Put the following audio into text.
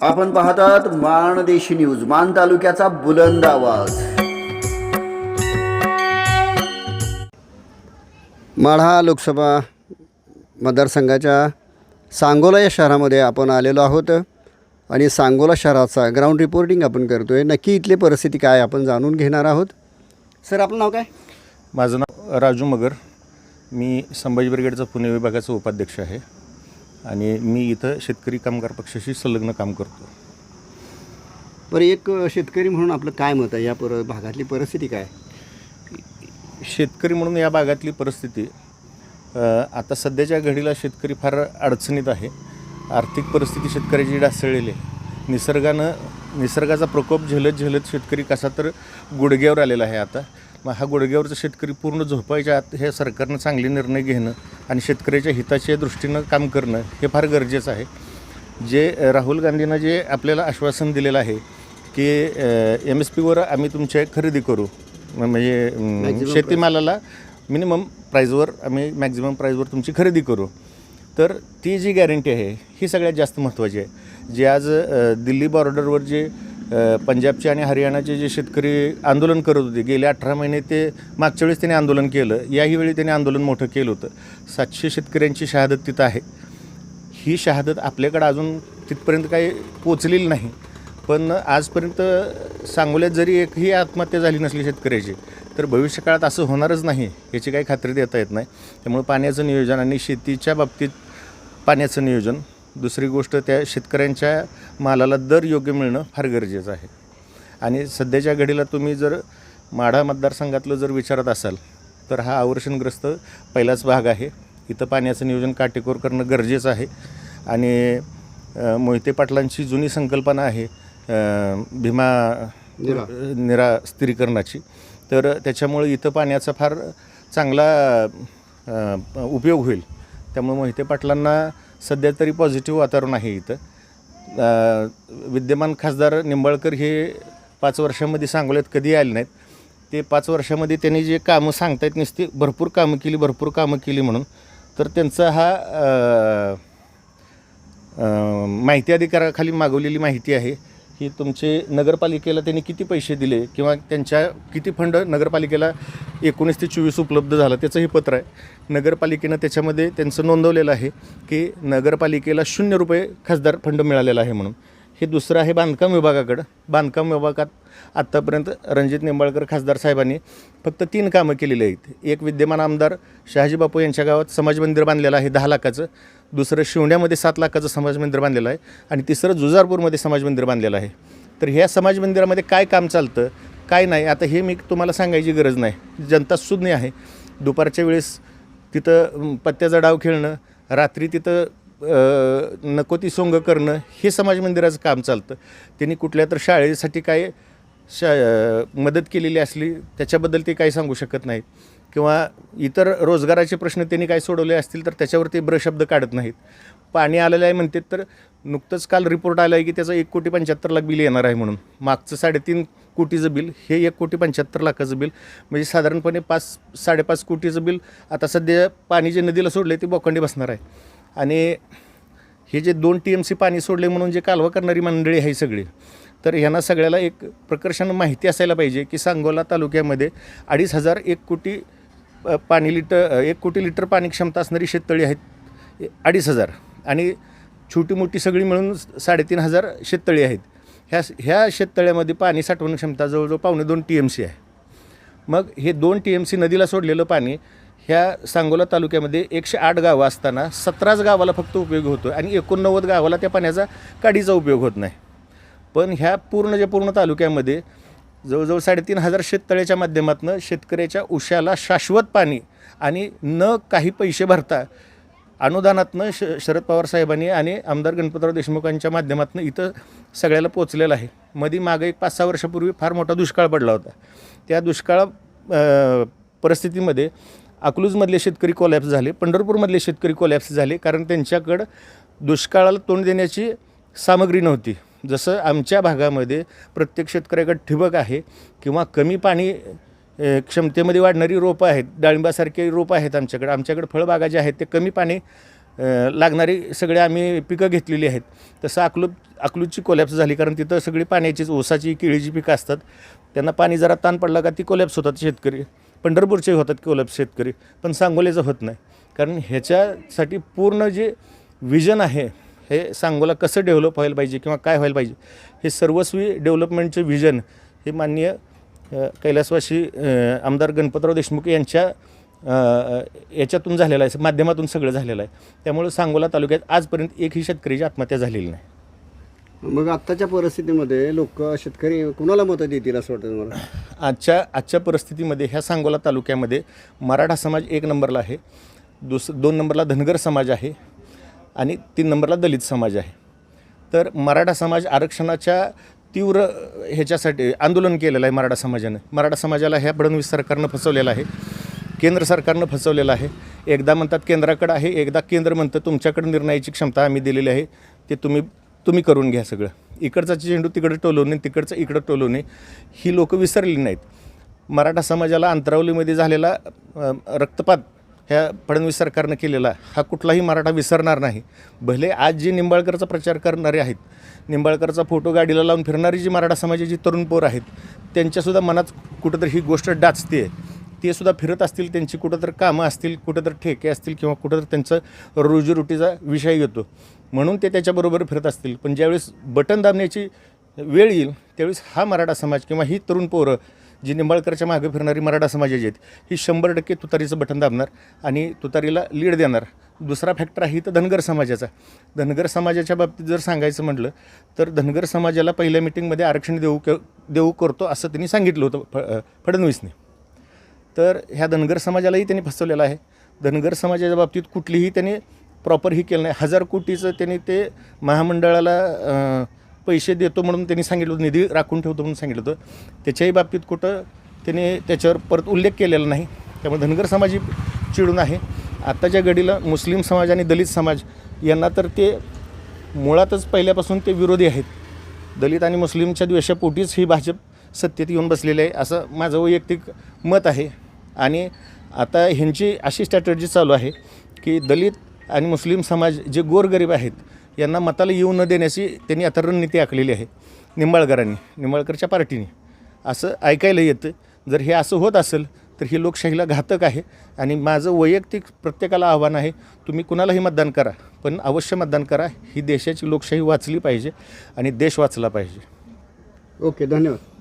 आपण पाहतात माणदेशी न्यूज मान तालुक्याचा बुलंद आवाज. माढा लोकसभा मतदारसंघाच्या सांगोला या शहरामध्ये आपण आलेलो आहोत आणि सांगोला शहराचा ग्राउंड रिपोर्टिंग आपण करतो आहे नक्की इथली परिस्थिती काय आपण जाणून घेणार आहोत. सर आपलं नाव काय? माझं नाव राजू मगर. मी संभाजी ब्रिगेडचा पुणे विभागाचा उपाध्यक्ष आहे. आणि मी इथं शेतकरी कामगार पक्षाशी संलग्न काम करतो. बरं एक शेतकरी म्हणून आपलं काय मत आहे? या पर भागातली परिस्थिती काय? शेतकरी म्हणून या भागातली परिस्थिती अ, आता सध्याच्या घडीला शेतकरी फार अडचणीत आहे. आर्थिक परिस्थिती शेतकऱ्याची ढासळलेली आहे. निसर्गानं निसर्गाचा प्रकोप झेलत झेलत शेतकरी कसा तर गुडघ्यावर आलेला आहे आता. मग हा गुडघ्यावरचा शेतकरी पूर्ण झोपायच्या आत हे सरकारनं चांगले निर्णय घेणं आणि शेतकऱ्याच्या हिताच्या दृष्टीनं काम करणं हे फार गरजेचं आहे. जे राहुल गांधीनं जे आपल्याला आश्वासन दिलेलं आहे की एम एस पीवर आम्ही तुमच्या खरेदी करू म्हणजे शेतीमालाला मिनिमम प्राईजवर आम्ही मॅक्झिमम प्राईजवर तुमची खरेदी करू. तर ती जी गॅरंटी आहे ही सगळ्यात जास्त महत्त्वाची आहे. जे आज दिल्ली बॉर्डरवर जे पंजाबचे आणि हरियाणाचे जे शेतकरी आंदोलन करत होते गेले अठरा महिने ते मागच्या वेळेस त्यांनी आंदोलन केलं. याही वेळी त्यांनी आंदोलन मोठं केलं होतं. सातशे शेतकऱ्यांची शहादत तिथं आहे. ही शहादत आपल्याकडं अजून तिथपर्यंत काही पोचलेली नाही. पण आजपर्यंत सांगोल्यात जरी एकही आत्महत्या झाली नसली शेतकऱ्याची तर भविष्यकाळात असं होणारच नाही याची काही खात्री देता येत नाही. त्यामुळे पाण्याचं नियोजन आणि शेतीच्या बाबतीत पाण्याचं नियोजन दुसरी गोष्ट त्या शेतकऱ्यांच्या मालाला दर योग्य मिळणं फार गरजेचं आहे. आणि सध्याच्या घडीला तुम्ही जर माढा मतदारसंघातलं जर विचारत असाल तर हा आवर्षणग्रस्त पहिलाच भाग आहे. इथं पाण्याचं नियोजन काटेकोर करणं गरजेचं आहे. आणि मोहिते पाटलांची जुनी संकल्पना आहे भीमा निरा. निरा स्थिरीकरणाची. तर त्याच्यामुळे इथं पाण्याचा फार चांगला उपयोग होईल. त्यामुळे मोहिते पाटलांना सध्या तरी पॉझिटिव्ह वातावरण आहे इथं. विद्यमान खासदार निंबाळकर हे पाच वर्षामध्ये सांगोल्यात कधी आले नाहीत. ते पाच वर्षामध्ये त्यांनी जे कामं सांगतायत नुसती भरपूर कामं केली भरपूर कामं केली म्हणून. तर त्यांचा हा माहिती अधिकाराखाली मागवलेली माहिती आहे. की तुमचे नगरपालिकेला त्यांनी किती पैसे दिले किंवा त्यांच्या किती फंड नगरपालिकेला एकोणीस ते चोवीस उपलब्ध झालं त्याचं हे पत्र आहे. नगरपालिकेनं त्याच्यामध्ये त्यांचं नोंदवलेलं आहे की नगरपालिकेला शून्य रुपये खासदार फंड मिळालेला आहे म्हणून. हे दुसरं आहे बांधकाम विभागाकडं. बांधकाम विभागात आत्तापर्यंत रणजित निंबाळकर खासदार साहेबांनी फक्त तीन कामं केलेली आहेत. एक विद्यमान आमदार शहाजी बापू यांच्या गावात समाज मंदिर बांधलेलं आहे दहा लाखाचं. दुसरं शिवण्यामध्ये सात लाखाचं समाज मंदिर बांधलेलं आहे आणि तिसरं जुजारपूरमध्ये समाज मंदिर बांधलेलं आहे. तर ह्या समाज मंदिरामध्ये काय काम चालतं काय नाही आता हे मी तुम्हाला सांगायची गरज नाही. जनता सुज्ञ आहे. दुपारच्या वेळेस तिथं पत्त्याचा डाव खेळणं रात्री तिथं नको ती सोंग करणं हे समाज मंदिराचं काम चालतं. त्यांनी कुठल्या तर शाळेसाठी काय शा मदत केलेली असली त्याच्याबद्दल ते काही सांगू शकत नाहीत. किंवा इतर रोजगाराचे प्रश्न त्यांनी काय सोडवले असतील तर त्याच्यावर ते ब्रशब्द काढत नाहीत. पाणी आलेलं आहे म्हणते तर नुकतंच काल रिपोर्ट आला आहे की त्याचं एक कोटी पंच्याहत्तर लाख बिल येणार आहे म्हणून. मागचं साडेतीन कोटीचं बिल हे एक कोटी पंच्याहत्तर लाखाचं बिल. म्हणजे साधारणपणे पाच साडेपाच कोटीचं बिल आता सध्या पाणी जे नदीला सोडले ते बोखंडी बसणार आहे. आणि हे जे दोन टी एम सी पाणी सोडले म्हणून जे कालवा करणारी मंडळी आहे सगळी तर ह्यांना सगळ्याला एक प्रकर्षानं माहिती असायला पाहिजे की सांगोला तालुक्यामध्ये अडीच हजार एक कोटी पाणी लिटर एक कोटी लिटर पाणी क्षमता असणारी शेततळी आहेत अडीच हजार. आणि छोटी मोठी सगळी मिळून साडेतीन हजार शेततळी आहेत. ह्या ह्या शेततळ्यामध्ये पाणी साठवण क्षमता जवळजवळ पावणे दोन टी एम सी आहे. मग हे दोन टी एम सी नदीला सोडलेलं पाणी ह्या सांगोला तालुक्यामध्ये एकशे आठ गावं असताना सतराच गावाला फक्त उपयोग होतो आणि एकोणनव्वद गावाला त्या पाण्याचा काडीचा उपयोग होत नाही. पण ह्या पूर्ण जे पूर्ण तालुक्यामध्ये जवळजवळ साडेतीन हजार शेततळ्याच्या माध्यमातून शेतकऱ्याच्या उशाला शाश्वत पाणी आणि न काही पैसे भरता अनुदानातनं श शरद पवार साहेबांनी आणि आमदार गणपतराव देशमुखांच्या माध्यमातून इथं सगळ्याला पोचलेलं आहे. मध्ये मागं एक पाच सहा वर्षापूर्वी फार मोठा दुष्काळ पडला होता. त्या दुष्काळ परिस्थितीमध्ये अकलूजमधले शेतकरी कोलॅप्स झाले पंढरपूरमधले शेतकरी कोलॅप्स झाले कारण त्यांच्याकडं दुष्काळाला तोंड देण्याची सामग्री नव्हती. जसं आमच्या भागामध्ये प्रत्येक शेतकऱ्याकडे ठिबक आहे किंवा कमी पाणी क्षमतेमध्ये वाढणारी रोपं आहेत डाळिंबासारखे रोपं आहेत आमच्याकडे. आमच्याकडे फळबागा जे आहेत ते कमी पाणी लागणारी सगळे आम्ही पिकं घेतलेली आहेत. तसं अकलूज अकलूजची कोलॅप्स झाली कारण तिथं सगळी पाण्याचीच ओसाची केळीची पिकं असतात. त्यांना पाणी जरा ताण पडला का ती कोलॅप्स होतात शेतकरी. पंढरपूरचे होतात कोलॅप्स शेतकरी. पण सांगोलेचं होत नाही. कारण ह्याच्यासाठी पूर्ण जे विजन आहे हे सांगोला कसं डेव्हलप व्हायला पाहिजे किंवा काय व्हायला पाहिजे हे सर्वस्वी डेव्हलपमेंटचे विजन हे माननीय अ, आमदार गणपतराव देशमुख यांच्या याच्यातून झालेलं आहे माध्यमातून सगळं झालेलं आहे. त्यामुळे सांगोला तालुक्यात आजपर्यंत एकही शेतकऱ्याची आत्महत्या झालेली नाही. मग आत्ताच्या परिस्थितीमध्ये लोक शेतकरी कुणाला मतं देतील असं वाटतं तुम्हाला? आजच्या आजच्या परिस्थितीमध्ये ह्या सांगोला तालुक्यामध्ये मराठा समाज एक नंबरला आहे दुस दोन नंबरला धनगर समाज आहे आणि तीन नंबरला दलित समाज आहे. तर मराठा समाज आरक्षणाच्या तीव्र ह्याच्यासाठी आंदोलन केलेलं आहे मराठा समाजानं. मराठा समाजाला ह्या फडणवीस सरकारनं फसवलेलं आहे. केंद्र सरकारनं फसवलेलं आहे. एकदा म्हणतात केंद्राकडं आहे एकदा केंद्र म्हणतं तुमच्याकडे निर्णयाची क्षमता आम्ही दिलेली आहे. ते तुम्ही तुम्ही करून घ्या सगळं. इकडचा चेंडू तिकडे टोलवणे तिकडचं इकडं टोलवणे ही लोकं विसरली नाहीत. मराठा समाजाला अंतरावलीमध्ये झालेला रक्तपात ह्या फडणवीस सरकारनं केलेला हा कुठलाही मराठा विसरणार नाही. भले आज जे निंबाळकरचा प्रचार करणारे आहेत निंबाळकरचा फोटो गाडीला लावून फिरणारी जी मराठा समाजाची तरुण पोर आहेत त्यांच्यासुद्धा मनात कुठंतरी ही गोष्ट डाचते ते सुद्धा फिरत असतील त्यांची कुठंतरी कामं असतील कुठंतरी ठेके असतील किंवा कुठंतरी त्यांचं रोजीरोटीचा विषय येतो. म्हणून ते त्याच्याबरोबर फिरत असतील. पण ज्यावेळेस बटन दाबण्याची वेळ येईल त्यावेळेस हा मराठा समाज किंवा ही तरुण पोरं जी निंबाळकरच्या मागे फिरणारी मराठा समाजाची आहेत ही शंभर टक्के तुतारीचं बटन दाबणार आणि तुतारीला लीड देणार. दुसरा फॅक्टर आहे तर धनगर समाजाचा. धनगर समाजाच्या बाबतीत जर सांगायचं म्हटलं तर धनगर समाजाला पहिल्या मिटिंगमध्ये आरक्षण देऊ क देऊ करतो असं त्यांनी सांगितलं होतं फ फडणवीसने. तर ह्या धनगर समाजालाही त्यांनी फसवलेलं आहे. धनगर समाजाच्या बाबतीत कुठलीही त्यांनी प्रॉपर ही केलं नाही. हजार कोटीचं त्यांनी ते महामंडळाला पैसे देतो म्हणून त्यांनी सांगितलं होतं निधी राखून ठेवतो म्हणून सांगितलं होतं. त्याच्याही बाबतीत कुठं त्याने त्याच्यावर परत उल्लेख केलेला नाही. त्यामुळे धनगर समाज ही चिडून आहे. आत्ताच्या घडीला मुस्लिम समाज आणि दलित समाज यांना तर ते मुळातच पहिल्यापासून ते विरोधी आहेत. दलित आणि मुस्लिमच्या द्वेषापोटीच ही भाजप सत्तेत येऊन बसलेली आहे असं माझं वैयक्तिक मत आहे. आणि आता ह्यांची अशी स्ट्रॅटर्जी चालू आहे की दलित आणि मुस्लिम समाज जे गोरगरीब आहेत यांना मताला येऊ न देण्याची त्यांनी आता नीती आखलेली आहे. निंबाळकरांनी निंबाळकरच्या पार्टीने. असं ऐकायला येतं. जर हे असं होत असेल तर ही लोकशाहीला घातक आहे आणि माझं वैयक्तिक प्रत्येकाला आव्हान आहे तुम्ही कुणालाही मतदान करा पण अवश्य मतदान करा. ही देशाची लोकशाही वाचली पाहिजे आणि देश वाचला पाहिजे. ओके धन्यवाद.